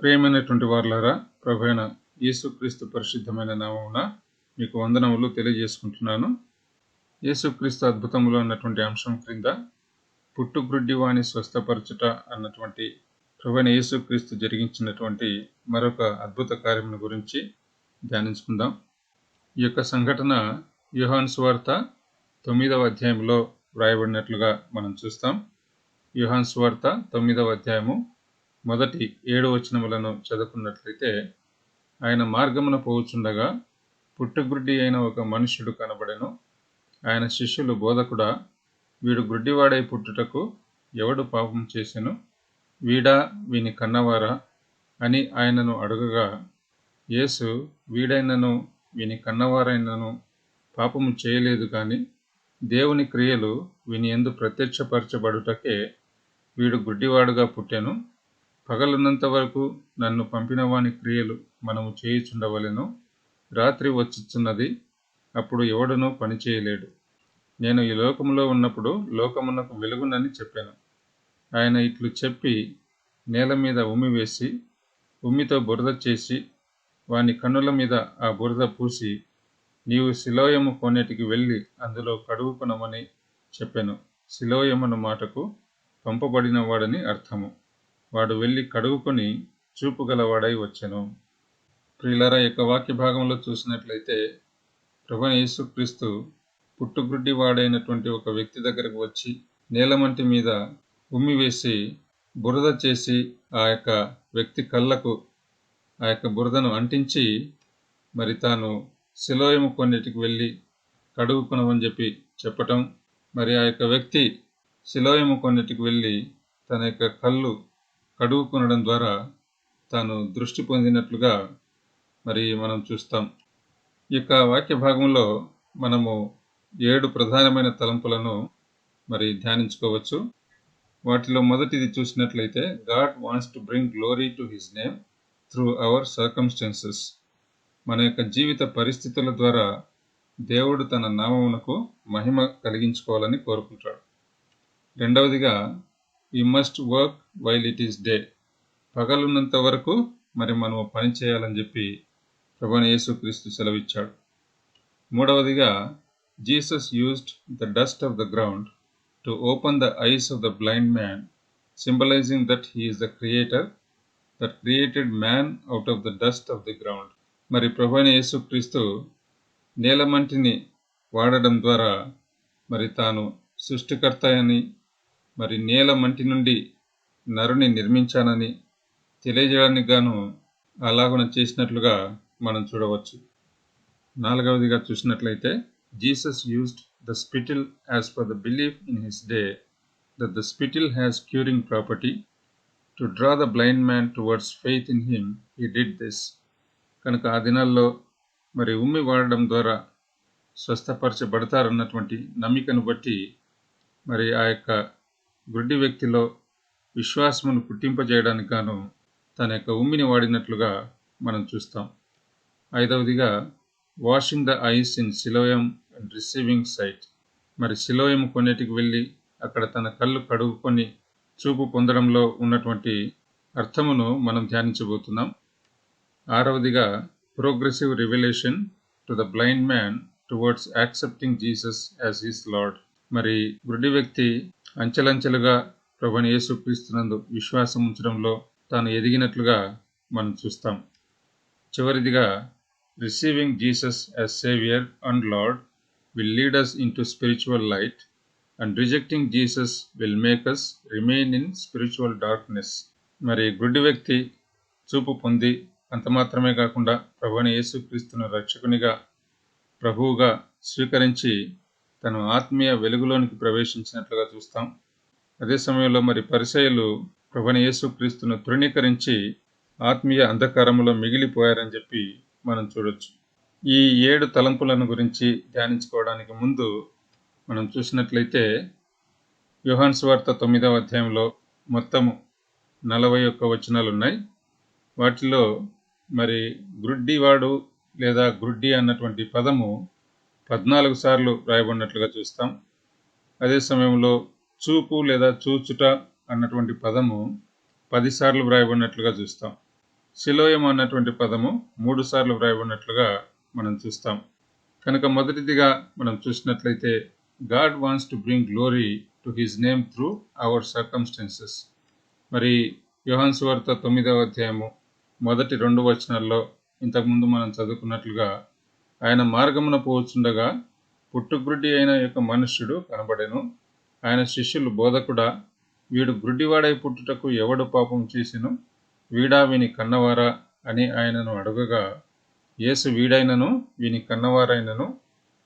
ప్రియమైనటువంటి వారులారా ప్రభైన యేసుక్రీస్తు పరిశుద్ధమైన నామమున మీకు వందనములు తెలియజేసుకుంటున్నాను. యేసుక్రీస్తు అద్భుతములు అన్నటువంటి అంశం క్రింద పుట్టుగ్రుడ్డి వాణి స్వస్థపరచుట అన్నటువంటి ప్రభువైన యేసుక్రీస్తు జరిగించినటువంటి మరొక అద్భుత కార్యమును గురించి ధ్యానించుకుందాం. ఈ యొక్క సంఘటన యోహాన్ స్వార్త తొమ్మిదవ అధ్యాయంలో వ్రాయబడినట్లుగా మనం చూస్తాం. యోహాన్ స్వార్త తొమ్మిదవ అధ్యాయము మొదటి ఏడు వచనములను చదువుకున్నట్లయితే ఆయన మార్గమున పోవుచుండగా పుట్టుగ్రుడ్డి అయిన ఒక మనుష్యుడు కనబడెను. ఆయన శిష్యులు బోధకుడా వీడు గుడ్డివాడై పుట్టుటకు ఎవడు పాపం చేసెను? వీడా వీని కన్నవారా? అని ఆయనను అడుగగా యేసు వీడైనను వీని కన్నవారైనను పాపము చేయలేదు కానీ దేవుని క్రియలు వీని ఎందు ప్రత్యక్షపరచబడుటకే వీడు గుడ్డివాడుగా పుట్టెను. పగలున్నంత వరకు నన్ను పంపినవాని క్రియలు మనము చేయుచుండవలెను. రాత్రి వచ్చుచున్నది అప్పుడు ఎవడనూ పని చేయలేడు. నేను ఈ లోకంలో ఉన్నప్పుడు లోకమునకు వెలుగునని చెప్పాను. ఆయన ఇట్లు చెప్పి నేల మీద ఉమ్మి వేసి ఉమ్మితో బురద చేసి వాని కన్నుల మీద ఆ బురద పూసి నీవు శిలోయము కొనేటికి వెళ్ళి అందులో కడుగుకొనమని చెప్పాను. శిలోయమన్న మాటకు పంపబడినవాడని అర్థము. వాడు వెళ్ళి కడుగుకొని చూపుగలవాడై వచ్చెను. ప్రియులరా యొక్క వాక్య భాగంలో చూసినట్లయితే ప్రభు యేసుక్రీస్తు పుట్టుగ్రుడ్డి వాడైనటువంటి ఒక వ్యక్తి దగ్గరకు వచ్చి నేలమంటి మీద ఉమ్మి వేసి బురద చేసి ఆ యొక్క వ్యక్తి కళ్ళకు ఆ యొక్క బురదను అంటించి మరి తాను శిలోయము కొన్నిటికి వెళ్ళి కడుగుకునమని చెప్పి చెప్పటం మరి ఆ యొక్క వ్యక్తి శిలోయము కొన్నిటికి వెళ్ళి తన యొక్క కళ్ళు కడుగుకొనడం ద్వారా తాను దృష్టి పొందినట్లుగా మరి మనం చూస్తాం. ఈ యొక్క వాక్య భాగంలో మనము ఏడు ప్రధానమైన తలంపులను మరి ధ్యానించుకోవచ్చు. వాటిలో మొదటిది చూసినట్లయితే God wants to bring glory to his name through our circumstances. మన యొక్క జీవిత పరిస్థితుల ద్వారా దేవుడు తన నామమునకు మహిమ కలిగించుకోవాలని కోరుకుంటాడు. రెండవదిగా we must work while it is day పగలున్నంత వరకు మరి మనము పని చేయాలని చెప్పి ప్రభుని యేసుక్రీస్తు సెలవిచ్చాడు. మూడవదిగా Jesus used the dust of the ground to open the eyes of the blind man symbolising that he's the creator that created man out of the dust of the ground మరి ప్రభుని యేసుక్రీస్తు నేలమంటిని వాడడం ద్వారా మరి తాను సృష్టికర్త అని మరి నేల మంటి నుండి నరుని నిర్మించానని తెలియజేయడానికి గాను అలాగున చేసినట్లుగా మనం చూడవచ్చు. నాలుగవదిగా చూసినట్లయితే Jesus used the spittle as per the belief in his day that the spittle has curing property to draw the blind man towards faith in him he did this కనుక ఆ దినాల్లో మరి ఉమ్మి వాడడం ద్వారా స్వస్థపరచబడతారన్నటువంటి నమ్మికను బట్టి మరి ఆ యొక్క గుడ్డి వ్యక్తిలో విశ్వాసమును పుట్టింపజేయడానికి గాను తన యొక్క ఉమ్మిని వాడినట్లుగా మనం చూస్తాం. ఐదవదిగా washing the eyes in Siloam and receiving sight మరి సిలోయం కొన్నిటికి వెళ్ళి అక్కడ తన కళ్ళు కడుగుకొని చూపు పొందడంలో ఉన్నటువంటి అర్థమును మనం ధ్యానించబోతున్నాం. ఆరవదిగా progressive revolution to the blind man towards accepting Jesus as his Lord మరి గుడ్డి వ్యక్తి అంచెలంచెలుగా ప్రభుని యేసుక్రీస్తునందు విశ్వాసం ఉంచడంలో తాను ఎదిగినట్లుగా మనం చూస్తాం. చివరిదిగా receiving Jesus as saviour and Lord will lead us into spiritual light and rejecting Jesus will make us remain in spiritual darkness మరి గుడ్డి వ్యక్తి చూపు పొంది అంత మాత్రమే కాకుండా ప్రభుని యేసుక్రీస్తును రక్షకునిగా ప్రభువుగా స్వీకరించి తను ఆత్మీయ వెలుగులోనికి ప్రవేశించినట్లుగా చూస్తాం. అదే సమయంలో మరి పరిచయలు ప్రభుని యేసుక్రీస్తును తృణీకరించి ఆత్మీయ అంధకారంలో మిగిలిపోయారని చెప్పి మనం చూడొచ్చు. ఈ ఏడు తలంపులను గురించి ధ్యానించుకోవడానికి ముందు మనం చూసినట్లయితే యుహాన్ తొమ్మిదవ అధ్యాయంలో మొత్తము నలభై ఒక్క వచనాలు ఉన్నాయి. వాటిలో మరి గ్రుడ్డివాడు లేదా గ్రుడ్డి అన్నటువంటి పదము పద్నాలుగు సార్లు రాయబడినట్లుగా చూస్తాం. అదే సమయంలో చూపు లేదా చూచుట అన్నటువంటి పదము పదిసార్లు వ్రాయబడినట్లుగా చూస్తాం. శిలోయం అన్నటువంటి పదము మూడు సార్లు వ్రాయబడినట్లుగా మనం చూస్తాం. కనుక మొదటిదిగా మనం చూసినట్లయితే God wants to bring glory to his name through our circumstances. మరి యోహాన్ వార్త తొమ్మిదవ అధ్యాయము మొదటి రెండు వచనాల్లో ఇంతకుముందు మనం చదువుకున్నట్లుగా ఆయన మార్గమున పోవచ్చుండగా పుట్టుగ్రుడ్డి అయిన యొక్క మనుష్యుడు కనబడెను. ఆయన శిష్యులు బోధకుడా వీడు గ్రుడ్డివాడై పుట్టుటకు ఎవడు పాపం చేసిను? వీడా వీని కన్నవారా అని ఆయనను అడుగగా యేసు వీడైనను వీని కన్నవారైనను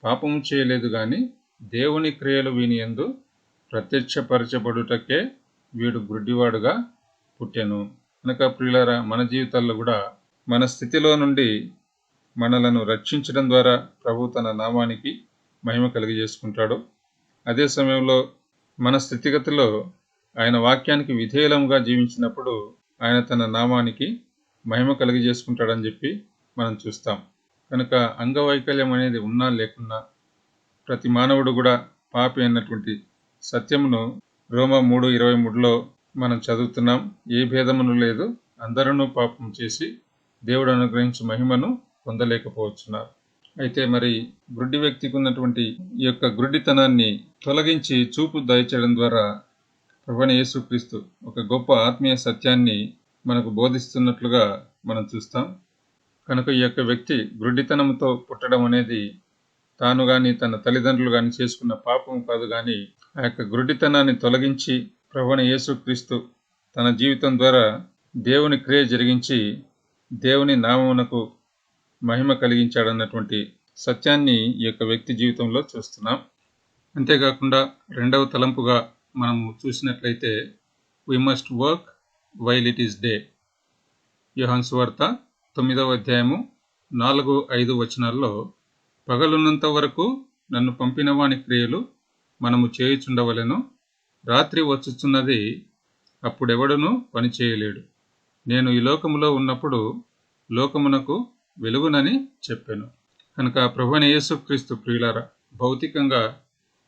పాపము చేయలేదు గాని దేవుని క్రియలు వీని ఎందు ప్రత్యక్షపరచబడుటకే వీడు గ్రుడ్డివాడుగా పుట్టెను. కనుక ప్రియులరా మన జీవితాల్లో కూడా మన స్థితిలో నుండి మనలను రక్షించడం ద్వారా ప్రభు తన నామానికి మహిమ కలిగజేసుకుంటాడు. అదే సమయంలో మన స్థితిగతిలో ఆయన వాక్యానికి విధేయులంగా జీవించినప్పుడు ఆయన తన నామానికి మహిమ కలిగజేసుకుంటాడని చెప్పి మనం చూస్తాం. కనుక అంగవైకల్యం అనేది ఉన్నా లేకున్నా ప్రతి మానవుడు కూడా పాపి అన్నటువంటి సత్యమును రోమ మూడు ఇరవై మూడులో మనం చదువుతున్నాం. ఏ భేదమును లేదు అందరూ పాపం చేసి దేవుడు అనుగ్రహించి మహిమను పొందలేకపోవచ్చున్నారు అయితే మరి గుడ్డి వ్యక్తికి ఉన్నటువంటి ఈ యొక్క గుడ్డితనాన్ని తొలగించి చూపు దయచేయడం ద్వారా ప్రభుని యేసుక్రీస్తు ఒక గొప్ప ఆత్మీయ సత్యాన్ని మనకు బోధిస్తున్నట్లుగా మనం చూస్తాం. కనుక ఈ యొక్క వ్యక్తి గుడ్డితనంతో పుట్టడం అనేది తాను కానీ తన తల్లిదండ్రులు కానీ చేసుకున్న పాపం కాదు కానీ ఆ యొక్క గుడ్డితనాన్ని తొలగించి ప్రభుని యేసుక్రీస్తు తన జీవితం ద్వారా దేవుని క్రియ జరిగించి దేవుని నామమునకు మహిమ కలిగించాడన్నటువంటి సత్యాన్ని ఈ యొక్క వ్యక్తి జీవితంలో చూస్తున్నాం. అంతేకాకుండా రెండవ తలంపుగా మనము చూసినట్లయితే we must work while it is day యోహాన్ వార్త తొమ్మిదవ అధ్యాయము నాలుగు ఐదు వచనాల్లో పగలున్నంత వరకు నన్ను పంపిన వాని క్రియలు మనము చేయుచుండవలెను. రాత్రి వచ్చుచున్నది అప్పుడెవడును పని చేయలేడు. నేను ఈ లోకములో ఉన్నప్పుడు లోకమునకు వెలుగునని చెప్పాను. కనుక ప్రభుని యేసుక్రీస్తు ప్రియులార భౌతికంగా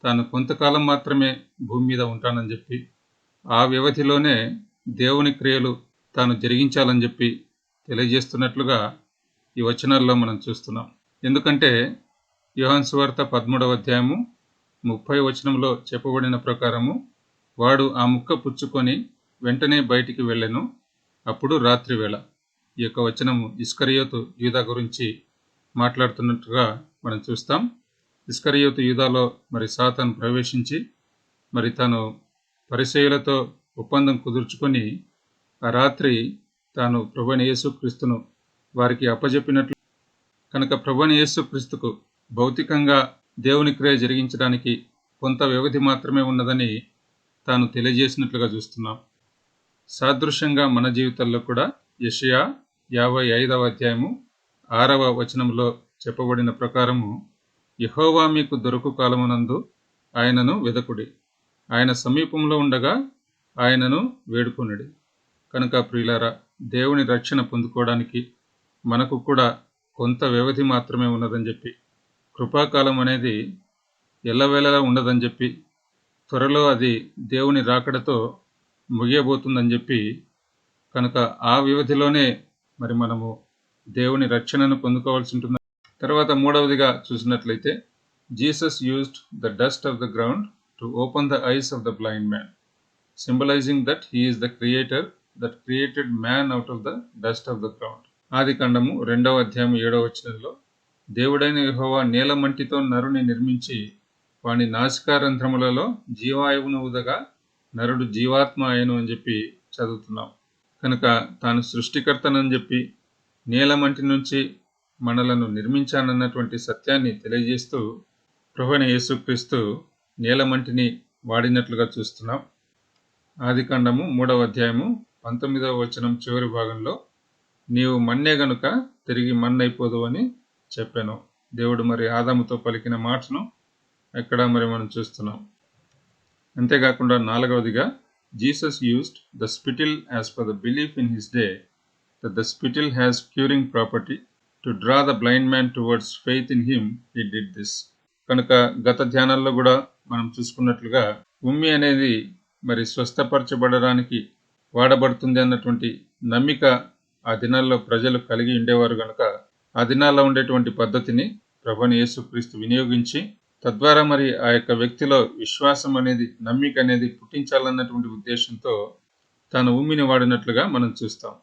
తాను కొంతకాలం మాత్రమే భూమి మీద ఉంటానని చెప్పి ఆ వ్యవధిలోనే దేవుని క్రియలు తాను జరిగించాలని చెప్పి తెలియజేస్తున్నట్లుగా ఈ వచనాల్లో మనం చూస్తున్నాం. ఎందుకంటే యోహన్ సువార్త పదమూడవ అధ్యాయము ముప్పై వచనంలో చెప్పబడిన ప్రకారము వాడు ఆ ముక్క పుచ్చుకొని వెంటనే బయటికి వెళ్ళెను అప్పుడు రాత్రి వేళ ఈ యొక్క వచనము ఇస్కరియోతు యూదా గురించి మాట్లాడుతున్నట్టుగా మనం చూస్తాం. ఇస్కరియోతు యూదాలో మరి సాతాను ప్రవేశించి మరి తను పరిచయులతో ఒప్పందం కుదుర్చుకొని ఆ రాత్రి తాను ప్రభుని యేసుక్రీస్తును వారికి అప్పజెప్పినట్లు కనుక ప్రభుని యేసుక్రీస్తుకు భౌతికంగా దేవుని క్రియ జరిగించడానికి కొంత వ్యవధి మాత్రమే ఉన్నదని తాను తెలియజేసినట్లుగా చూస్తున్నాం. సాదృశ్యంగా మన జీవితాల్లో కూడా యషయా యాభై ఐదవ అధ్యాయము ఆరవ వచనంలో చెప్పబడిన ప్రకారము యహోవా మీకు దొరకు కాలమునందు ఆయనను వెదకుడి. ఆయన సమీపంలో ఉండగా ఆయనను వేడుకొనుడి. కనుక ప్రియులారా దేవుని రక్షణ పొందుకోవడానికి మనకు కూడా కొంత వ్యవధి మాత్రమే ఉన్నదని చెప్పి కృపాకాలం అనేది ఎల్లవేళలా ఉండదని చెప్పి త్వరలో అది దేవుని రాకడతో ముగియబోతుందని చెప్పి కనుక ఆ వ్యవధిలోనే మరి మనము దేవుని రక్షణను పొందుకోవాల్సి ఉంటుంది. తర్వాత మూడవదిగా చూసినట్లయితే Jesus used the dust of the ground to open the eyes of the blind man symbolising that he's the creator that created man out of the dust of the ground ఆది ఖండము రెండవ అధ్యాయం ఏడవ వచనంలో దేవుడైన విహోవా నీలమంటితో నరుని నిర్మించి వాని నాసికారంధ్రములలో జీవాయువును ఊదగా నరుడు జీవాత్మ అయను అని చెప్పి చదువుతున్నాం. కనుక తాను సృష్టికర్తనని చెప్పి నీలమంటి నుంచి మనలను నిర్మించానన్నటువంటి సత్యాన్ని తెలియజేస్తూ ప్రభుని యేసుక్రీస్తు నీలమంటిని వాడినట్లుగా చూస్తున్నాం. ఆదికాండము మూడవ అధ్యాయము పంతొమ్మిదవ వచనం చివరి భాగంలో నీవు మన్నే గనుక తిరిగి మన్నైపోదు అని చెప్పాను. దేవుడు మరి ఆదాముతో పలికిన మాటను ఎక్కడ మరి మనం చూస్తున్నాం. అంతేకాకుండా నాలుగవదిగా Jesus used the spittle as per the belief in his day that the spittle has curing property to draw the blind man towards faith in him he did this కనుక గత ధ్యానాల్లో కూడా మనం చూసుకున్నట్లుగా ఉమ్మి అనేది మరి స్వస్థపరచబడడానికి వాడబడుతుంది అన్నటువంటి నమ్మిక ఆ దినాల్లో ప్రజలు కలిగి ఉండేవారు కనుక ఆ దినాల్లో ఉండేటువంటి పద్ధతిని ప్రభుని యేసుక్రీస్తు వినియోగించి తద్వారా మరి ఆ యొక్క వ్యక్తిలో విశ్వాసం అనేది నమ్మిక అనేది పుట్టించాలన్నటువంటి ఉద్దేశంతో తాను ఉమ్మిని వాడినట్లుగా మనం చూస్తాం.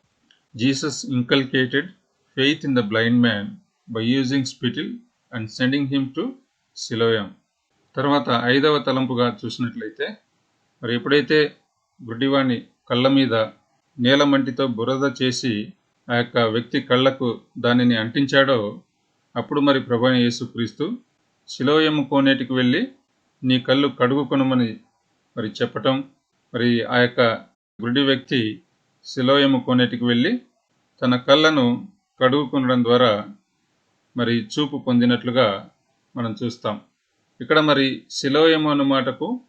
Jesus inculcated faith in the blind man by using spittle and sending him to Siloam తర్వాత ఐదవ తలంపుగా చూసినట్లయితే మరి ఎప్పుడైతే గుడ్డివాణి కళ్ళ మీద నీలమంటితో బురద చేసి ఆ యొక్క వ్యక్తి కళ్ళకు దానిని అంటించాడో అప్పుడు మరి ప్రభు యేసుక్రీస్తు శిలోయము కోనేటికి వెళ్ళి నీ కళ్ళు కడుగుకొనమని మరి చెప్పటం. మరి ఆ యొక్క గుడ్డి వ్యక్తి శిలోయము కోనేటికి వెళ్ళి తన కళ్ళను కడుగుకొనడం ద్వారా మరి చూపు పొందినట్లుగా మనం చూస్తాం. ఇక్కడ మరి శిలోయము అన్న మాటకు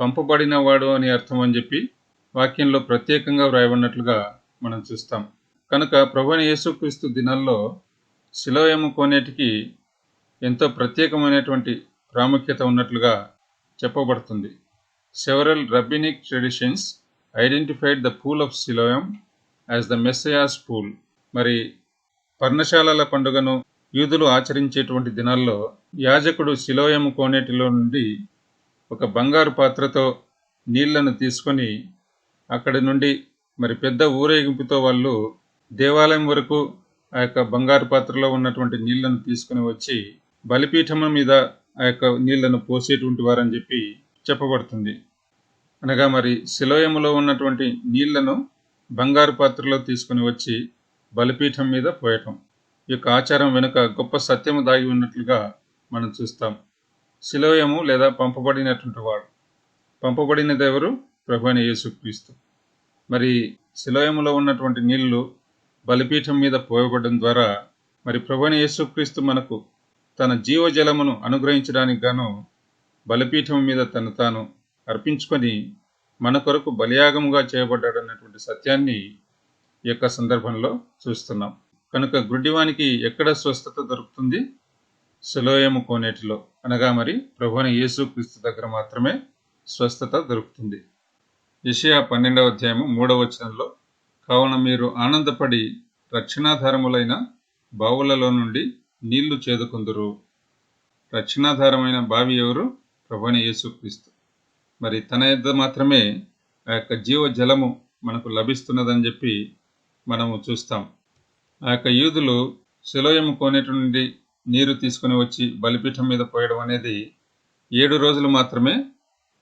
పంపబడిన వాడు అని అర్థం అని చెప్పి వాక్యంలో ప్రత్యేకంగా వ్రాయబడినట్లుగా మనం చూస్తాం. కనుక ప్రభుని యేసుక్రీస్తు దినాల్లో శిలోయము కోనేటికి ఎంతో ప్రత్యేకమైనటువంటి ప్రాముఖ్యత ఉన్నట్లుగా చెప్పబడుతుంది. Several rabbinic traditions identified the pool of Siloam as the Messiah's pool మరి పర్ణశాలల పండుగను యూదులు ఆచరించేటువంటి దినాల్లో యాజకుడు శిలోయం కోనేటిలో నుండి ఒక బంగారు పాత్రతో నీళ్ళను తీసుకొని అక్కడి నుండి మరి పెద్ద ఊరేగింపుతో వాళ్ళు దేవాలయం వరకు ఆ యొక్క బంగారు పాత్రలో ఉన్నటువంటి నీళ్ళను తీసుకుని వచ్చి బలిపీఠం మీద ఆ యొక్క నీళ్ళను పోసేటువంటి వారని చెప్పి చెప్పబడుతుంది. అనగా మరి శిలోయములో ఉన్నటువంటి నీళ్ళను బంగారు పాత్రలో తీసుకుని వచ్చి బలిపీఠం మీద పోయటం. ఈ యొక్క ఆచారం వెనుక గొప్ప సత్యము దాగి ఉన్నట్లుగా మనం చూస్తాం. శిలోయము లేదా పంపబడినటువంటి వాడు. పంపబడినది ఎవరు? ప్రభు అయిన యేసుక్రీస్తు. మరి శిలోయములో ఉన్నటువంటి నీళ్ళు బలిపీఠం మీద పోయబడడం ద్వారా మరి ప్రభుని యేసుక్రీస్తు మనకు తన జీవజలమును అనుగ్రహించడానికి గాను బలిపీఠం మీద తను తాను అర్పించుకొని మన కొరకు బలియాగముగా చేయబడ్డాడన్నటువంటి సత్యాన్ని ఈ యొక్క సందర్భంలో చూస్తున్నాం. కనుక గుడ్డివానికి ఎక్కడ స్వస్థత దొరుకుతుంది? సులోయము కోనేటిలో. అనగా మరి ప్రభుని యేసు క్రీస్తు దగ్గర మాత్రమే స్వస్థత దొరుకుతుంది. ఇషియా పన్నెండవ అధ్యాయము మూడవ వచనంలో కావున మీరు ఆనందపడి రక్షణాధారములైన బావులలో నుండి నీళ్ళు చేదుకుందురు. రక్షణాధారమైన బావి ఎవరు? ప్రభుని యేసుక్రీస్తు మరి తన యొద్ మాత్రమే ఆ యొక్క జీవ జలము మనకు లభిస్తున్నదని చెప్పి మనము చూస్తాం. ఆ యొక్క యూదులు శిలోయము కోనేటి నుండి నీరు తీసుకుని వచ్చి బలిపీఠం మీద పోయడం అనేది ఏడు రోజులు మాత్రమే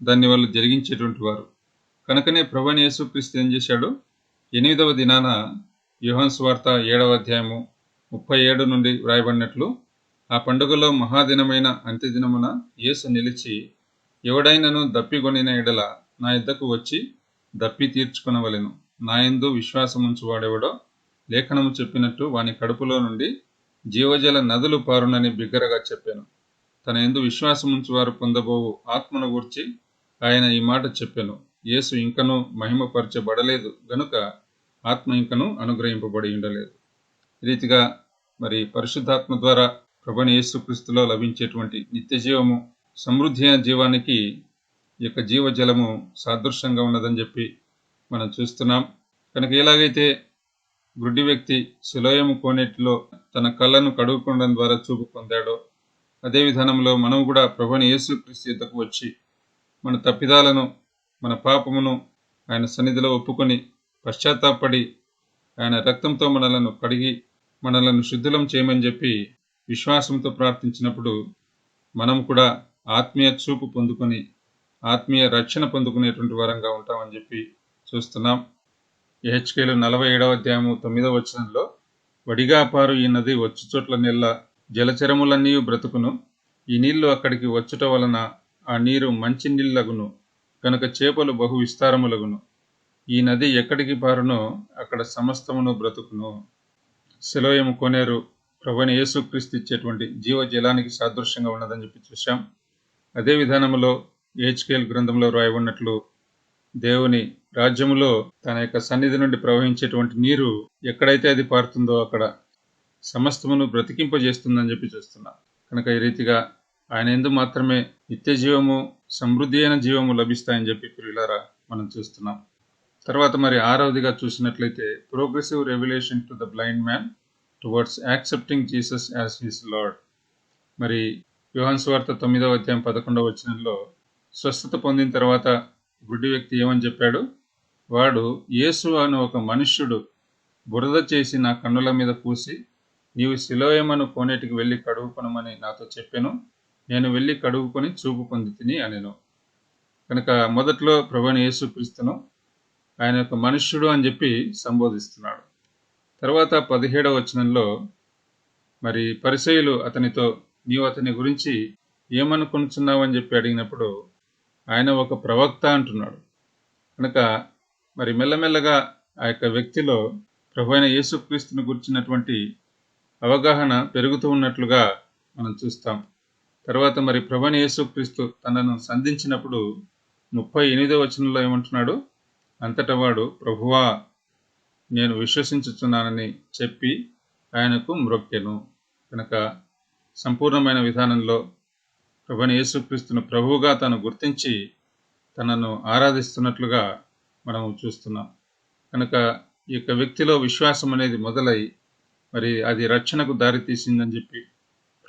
దాన్ని వాళ్ళు జరిగించేటువంటి వారు. కనుకనే ప్రభుని యేసుక్రీస్తు ఏం చేశాడు? ఎనిమిదవ దినాన యోహన్ స్వార్త ఏడవ అధ్యాయము ముప్పై ఏడు నుండి వ్రాయబడినట్లు ఆ పండుగలో మహాదినమైన అంత్యదినమున యేసు నిలిచి ఎవడైనను దప్పిగొనిన ఎడల నా ఇద్దకు వచ్చి దప్పి తీర్చుకునవలెను. నా ఎందు విశ్వాసముంచు వాడెవడో లేఖనము చెప్పినట్టు వాని కడుపులో నుండి జీవజల నదులు పారునని బిగ్గరగా చెప్పాను. తన ఎందు విశ్వాసముంచు వారు పొందబోవు ఆత్మను గూర్చి ఆయన ఈ మాట చెప్పాను. యేసు ఇంకనూ మహిమపరచబడలేదు గనుక ఆత్మ ఇంకనూ అనుగ్రహింపబడి ఉండలేదు. రీతిగా మరి పరిశుద్ధాత్మ ద్వారా ప్రభుని యేసుక్రీస్తులో లభించేటువంటి నిత్య జీవము సమృద్ధి అయిన జీవానికి ఈ యొక్క జీవజలము సాదృశ్యంగా ఉన్నదని చెప్పి మనం చూస్తున్నాం. కనుక ఎలాగైతే గుడ్డి వ్యక్తి శిలోయము కోనేటిలో తన కళ్ళను కడుగుకోవడం ద్వారా చూపు పొందాడో అదే విధానంలో మనం కూడా ప్రభుని యేసుక్రీస్తు యుద్ధకు వచ్చి మన తప్పిదాలను మన పాపమును ఆయన సన్నిధిలో ఒప్పుకొని పశ్చాత్తాపడి ఆయన రక్తంతో మనలను కడిగి మనలను శుద్ధులం చేయమని చెప్పి విశ్వాసంతో ప్రార్థించినప్పుడు మనం కూడా ఆత్మీయ చూపు పొందుకొని ఆత్మీయ రక్షణ పొందుకునేటువంటి వరంగా ఉంటామని చెప్పి చూస్తున్నాం. ఎహెచ్కేలు నలభై ఏడవ అధ్యాయము తొమ్మిదవ వచనంలో వడిగా పారు ఈ నది వచ్చు చోట్ల నెల్ల జలచరములన్నీ బ్రతుకును. ఈ నీళ్ళు అక్కడికి వచ్చుట వలన ఆ నీరు మంచి నీళ్ళగును కనుక చేపలు బహు విస్తారములగును. ఈ నది ఎక్కడికి పారునో అక్కడ సమస్తమును బ్రతుకును. శిలోయము కొనేరు ప్రభుని యేసుక్రీస్తు ఇచ్చేటువంటి జీవ జలానికి సాదృశ్యంగా ఉన్నదని చెప్పి చూశాం. అదే విధానంలో ఏహెచ్కేల్ గ్రంథంలో రాయబడినట్లు దేవుని రాజ్యములో తన యొక్క సన్నిధి నుండి ప్రవహించేటువంటి నీరు ఎక్కడైతే అది పారుతుందో అక్కడ సమస్తమును బ్రతికింపజేస్తుందని చెప్పి చూస్తున్నాం. కనుక ఈ రీతిగా ఆయన ఎందు మాత్రమే నిత్య జీవము సమృద్ధి అయిన జీవము లభిస్తాయని చెప్పి పిల్లలారా మనం చూస్తున్నాం. తర్వాత మరి ఆరవదిగా చూసినట్లయితే progressive revolution to the blind man towards accepting Jesus as his Lord మరి యోహన్ స్వార్త తొమ్మిదవ అధ్యాయం పదకొండవ వచనంలో స్వస్థత పొందిన తర్వాత గుడ్డి వ్యక్తి ఏమని చెప్పాడు? వాడు యేసు అని ఒక మనుష్యుడు బురద చేసి నా కన్నుల మీద పూసి నీవు శిలోయమను కోనేటికి వెళ్ళి కడుగుకొనమని నాతో చెప్పాను. నేను వెళ్ళి కడుగుకొని చూపు పొంది తిని అనెను. కనుక మొదట్లో ప్రభుని యేసుక్రీస్తును ఆయన యొక్క మనుష్యుడు అని చెప్పి సంబోధిస్తున్నాడు. తర్వాత పదిహేడవ వచనంలో మరి పరిచయులు అతనితో నీవు అతని గురించి ఏమనుకుంటున్నావు అని చెప్పి అడిగినప్పుడు ఆయన ఒక ప్రవక్త అంటున్నాడు. కనుక మరి మెల్లమెల్లగా ఆ యొక్క వ్యక్తిలో ప్రభు అయిన యేసుక్రీస్తుని గురించినటువంటి అవగాహన పెరుగుతూ ఉన్నట్లుగా మనం చూస్తాం. తర్వాత మరి ప్రభుని యేసుక్రీస్తు తనను సంధించినప్పుడు ముప్పై ఎనిమిదో వచనంలో ఏమంటున్నాడు? అంతటా వాడు ప్రభువా నేను విశ్వసించుచున్నానని చెప్పి ఆయనకు మ్రొక్కెను. కనుక సంపూర్ణమైన విధానంలో ప్రభుని యేసుక్రీస్తును ప్రభువుగా తను గుర్తించి తనను ఆరాధిస్తున్నట్లుగా మనము చూస్తున్నాం. కనుక ఈ యొక్క వ్యక్తిలో విశ్వాసం అనేది మొదలై మరి అది రక్షణకు దారి తీసిందని చెప్పి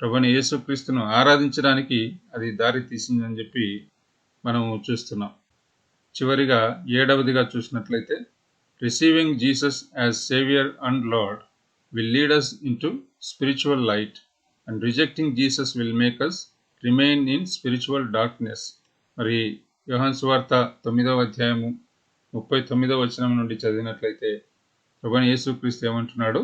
ప్రభుని యేసుక్రీస్తును ఆరాధించడానికి అది దారి తీసిందని చెప్పి మనము చూస్తున్నాం. చివరిగా ఏడవదిగా చూసినట్లయితే receiving Jesus as saviour and Lord will lead us into spiritual light and rejecting Jesus will make us remain in spiritual darkness మరి యోహాన్ సువార్త తొమ్మిదవ అధ్యాయము ముప్పై తొమ్మిదవ వచనం నుండి చదివినట్లయితే ప్రభుని యేసుక్రీస్తు ఏమంటున్నాడు?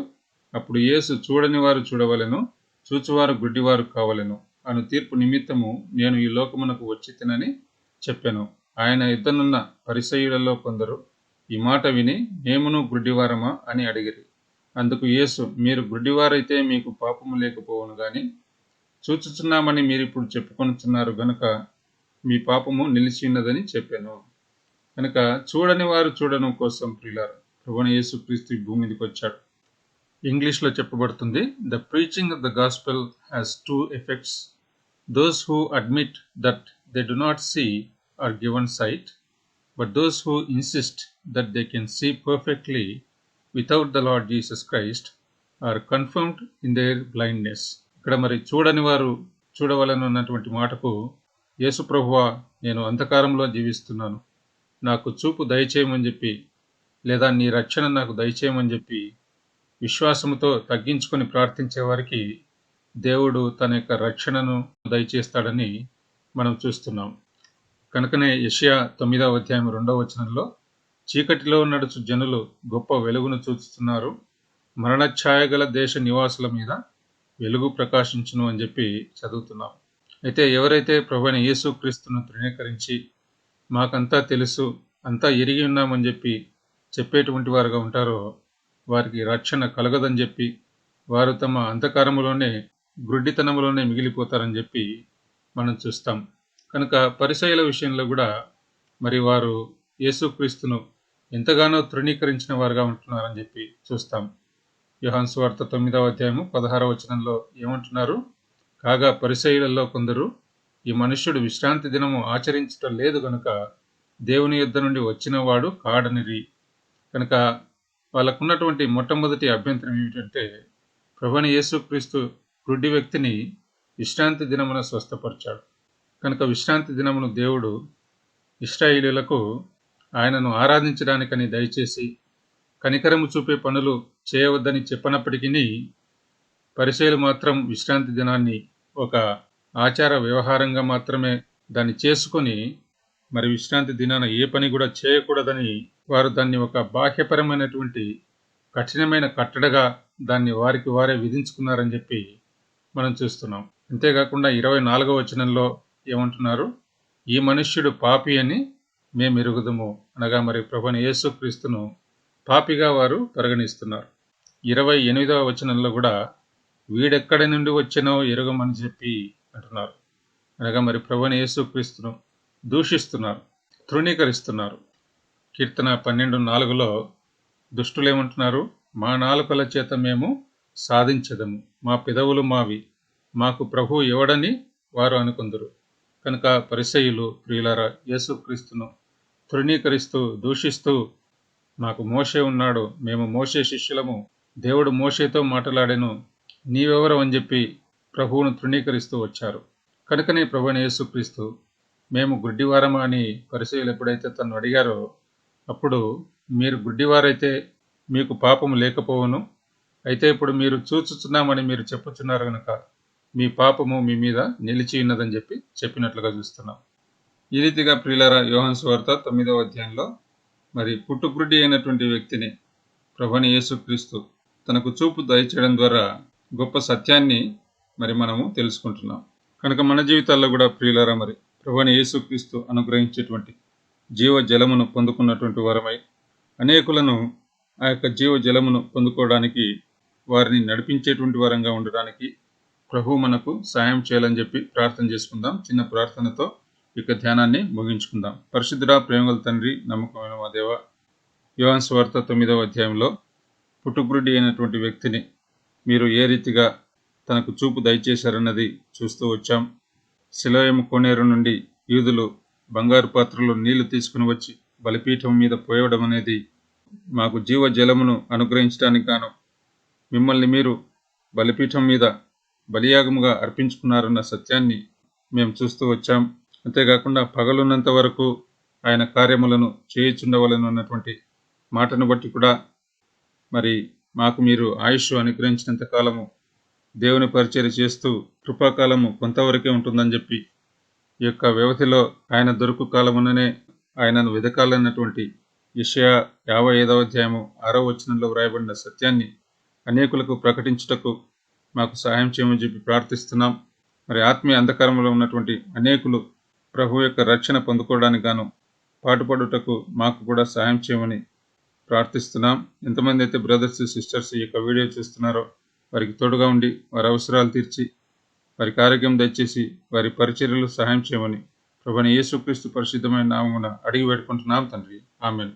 అప్పుడు యేసు చూడని వారు చూడవలెను చూచువారు గుడ్డివారు కావలెను అను తీర్పు నిమిత్తము నేను ఈ లోకమునకు వచ్చి తినని చెప్పాను. ఆయన ఇద్దరున్న పరిసయులలో కొందరు ఈ మాట విని మేమును గుడ్డివారమా? అని అడిగిరి. అందుకు యేసు మీరు గుడ్డివారైతే మీకు పాపము లేకపోవును గాని చూచుచున్నామని మీరు ఇప్పుడు చెప్పుకొనుచున్నారు గనుక మీ పాపము నిలిచి ఉన్నదని చెప్పాను. కనుక చూడని వారు చూడడం కోసం ప్రియులారు ప్రభుణ యేసుక్రీస్తు క్రీస్తు భూమి మీదకి వచ్చాడు. ఇంగ్లీష్లో చెప్పబడుతుంది the preaching of the gospel has two effects those who admit that they do not see are given sight but those who insist that they can see perfectly without the Lord Jesus Christ are confirmed in their blindness ఇక్కడ మరి చూడని వారు చూడవలనన్నటువంటి మాటకు యేసుప్రభువా నేను అంధకారంలో జీవిస్తున్నాను. నాకు చూపు దయచేయమని చెప్పి లేదా నీ రక్షణ నాకు దయచేయమని చెప్పి విశ్వాసముతో తగ్గించుకొని ప్రార్థించే వారికి దేవుడు తన యొక్క రక్షణను దయచేస్తాడని మనం చూస్తున్నాం. కనుకనే యషయా తొమ్మిదవ అధ్యాయం రెండవ వచనంలో చీకటిలో నడుచు జనులు గొప్ప వెలుగును చూస్తున్నారు. మరణఛాయ గల దేశ నివాసుల మీద వెలుగు ప్రకాశించును అని చెప్పి చదువుతున్నాం. అయితే ఎవరైతే ప్రభుని యేసుక్రీస్తును తృణీకరించి మాకంతా తెలుసు అంతా ఎరిగి ఉన్నామని చెప్పి చెప్పేటువంటి వారుగా ఉంటారో వారికి రక్షణ కలగదని చెప్పి వారు తమ అంధకారములోనే గ్రుడ్డితనంలోనే మిగిలిపోతారని చెప్పి మనం చూస్తాం. కనుక పరిసయల విషయంలో కూడా మరి వారు యేసుక్రీస్తును ఎంతగానో తృణీకరించిన వారుగా ఉంటున్నారని చెప్పి చూస్తాం. యోహాన్ వార్త తొమ్మిదవ అధ్యాయము పదహారవ వచనంలో ఏమంటున్నారు? కాగా పరిసయులలో కొందరు ఈ మనుష్యుడు విశ్రాంతి దినము ఆచరించటం లేదు గనుక దేవుని యుద్ధ నుండి వచ్చినవాడు కాడనిరి. కనుక వాళ్ళకున్నటువంటి మొట్టమొదటి అభ్యంతరం ఏమిటంటే ప్రభుని యేసుక్రీస్తు గుడ్డి వ్యక్తిని విశ్రాంతి దినమున స్వస్థపరిచాడు. కనుక విశ్రాంతి దినమును దేవుడు ఇస్రాయిలులకు ఆయనను ఆరాధించడానికని దయచేసి కనికరము చూపే పనులు చేయవద్దని చెప్పనప్పటికీ పరిచయలు మాత్రం విశ్రాంతి దినాన్ని ఒక ఆచార వ్యవహారంగా మాత్రమే దాన్ని చేసుకొని మరి విశ్రాంతి దినాన ఏ పని కూడా చేయకూడదని వారు దాన్ని ఒక బాహ్యపరమైనటువంటి కఠినమైన కట్టడగా దాన్ని వారికి వారే విధించుకున్నారని చెప్పి మనం చూస్తున్నాం. అంతేకాకుండా ఇరవై నాలుగవ వచనంలో ఏమంటున్నారు? ఈ మనుష్యుడు పాపి అని మేము ఎరుగుదము అనగా మరి ప్రభుని యేసుక్రీస్తును పాపిగా వారు పరిగణిస్తున్నారు. ఇరవై ఎనిమిదవ వచనంలో కూడా వీడెక్కడి నుండి వచ్చినో ఎరుగమని చెప్పి అంటున్నారు. అనగా మరి ప్రభుని యేసుక్రీస్తును దూషిస్తున్నారు తృణీకరిస్తున్నారు. కీర్తన పన్నెండు నాలుగులో దుష్టులేమంటున్నారు? మా నాలుకల చేత మేము సాధించదము. మా పిదవులు మావి. మాకు ప్రభు ఎవడని వారు అనుకుందరు. కనుక పరిసయులు ప్రియులార యేసుక్రీస్తును తృణీకరిస్తూ దూషిస్తూ మాకు మోషే ఉన్నాడు. మేము మోషే శిష్యులము. దేవుడు మోషేతో మాట్లాడాను. నీవెవరు అని చెప్పి ప్రభువును తృణీకరిస్తూ వచ్చారు. కనుకనే ప్రభుని యేసుక్రీస్తు మేము గుడ్డివారమా అని పరిశీలు ఎప్పుడైతే తను అడిగారో అప్పుడు మీరు గుడ్డివారైతే మీకు పాపము లేకపోవును. అయితే ఇప్పుడు మీరు చూచుచున్నామని మీరు చెప్పుచున్నారు కనుక మీ పాపము మీ మీద నిలిచి ఉన్నదని చెప్పి చెప్పినట్లుగా చూస్తున్నాం. ఈ రీతిగా ప్రియులర యోహన్ స్వార్త తొమ్మిదవ అధ్యాయంలో మరి పుట్టుగ్రుడి అయినటువంటి వ్యక్తిని ప్రభుని యేసుక్రీస్తు తనకు చూపు దయచేయడం ద్వారా గొప్ప సత్యాన్ని మరి మనము తెలుసుకుంటున్నాం. కనుక మన జీవితాల్లో కూడా ప్రియులరా మరి ప్రభుని యేసుక్రీస్తు అనుగ్రహించేటువంటి జీవ జలమును పొందుకున్నటువంటి వరమై అనేకులను ఆ యొక్క జీవ జలమును పొందుకోవడానికి వారిని నడిపించేటువంటి వరంగా ఉండడానికి ప్రభు మనకు సాయం చేయాలని చెప్పి ప్రార్థన చేసుకుందాం. చిన్న ప్రార్థనతో ఇక ధ్యానాన్ని ముగించుకుందాం. పరిశుద్ధుడా ప్రేమగల తండ్రి నమ్మకమైన మా దేవ యోహాన్ వార్త తొమ్మిదవ అధ్యాయంలో పుట్టుగురుడి అయినటువంటి వ్యక్తిని మీరు ఏ రీతిగా తనకు చూపు దయచేశారన్నది చూస్తూ వచ్చాం. శిలోయము కోనేరు నుండి యూదులు బంగారు పాత్రలో నీళ్ళు తీసుకుని వచ్చి బలిపీఠం మీద పోయడం అనేది మాకు జీవ జలమును అనుగ్రహించడానికి గాను మిమ్మల్ని మీరు బలిపీఠం మీద బలియాగముగా అర్పించుకున్నారన్న సత్యాన్ని మేము చూస్తూ వచ్చాం. అంతేకాకుండా పగలున్నంత వరకు ఆయన కార్యములను చేయుచుండవలను అన్నటువంటి మాటను బట్టి కూడా మరి మాకు మీరు ఆయుష్ అనుగ్రహించినంత కాలము దేవుని పరిచయం చేస్తూ కృపాకాలము కొంతవరకే ఉంటుందని చెప్పి ఈ యొక్క వ్యవధిలో ఆయన దొరుకు కాలముననే ఆయనను వెదకాలన్నటువంటి విషయ యాభై ఐదవ అధ్యాయము ఆరో వచనంలో వ్రాయబడిన సత్యాన్ని అనేకులకు ప్రకటించుటకు మాకు సహాయం చేయమని చెప్పి ప్రార్థిస్తున్నాం. మరి ఆత్మీయ అంధకారంలో ఉన్నటువంటి అనేకులు ప్రభు యొక్క రక్షణ పొందుకోవడానికి గాను పాటుపడుటకు మాకు కూడా సహాయం చేయమని ప్రార్థిస్తున్నాం. ఎంతమంది అయితే బ్రదర్స్ సిస్టర్స్ ఈ యొక్క వీడియో చూస్తున్నారో వారికి తోడుగా ఉండి వారి అవసరాలు తీర్చి వారికి ఆరోగ్యం దయచేసి వారి పరిచర్యలు సహాయం చేయమని ప్రభుని యేసుక్రీస్తు పరిశుద్ధమైన నామమున అడిగి పెట్టుకుంటున్నాం తండ్రి. ఆమెను.